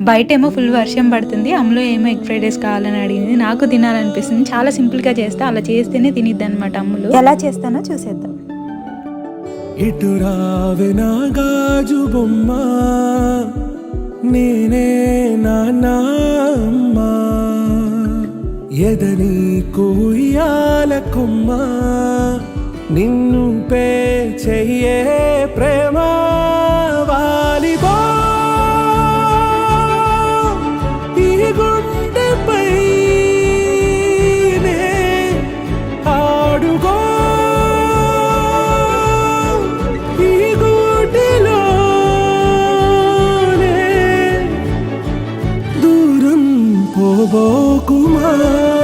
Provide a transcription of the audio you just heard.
బయట ఏమో ఫుల్ వర్షం పడుతుంది అమ్మలో ఏమో ఎగ్ ఫ్రైడ్ రైస్ కావాలని అడిగింది. నాకు తినాలనిపిస్తుంది. చాలా సింపుల్గా చేస్తే అలా చేస్తేనే తినిద్ది అనమాట అమ్ములు. ఎలా చేస్తానో చూసేద్దాం. ఇటు గాజు బొమ్మ నేనే నాన్న అమ్మ. ఎదని కుయ్యాల కొమ్మ నిన్ను పే చెయ్యే ప్రేమ নবকুমার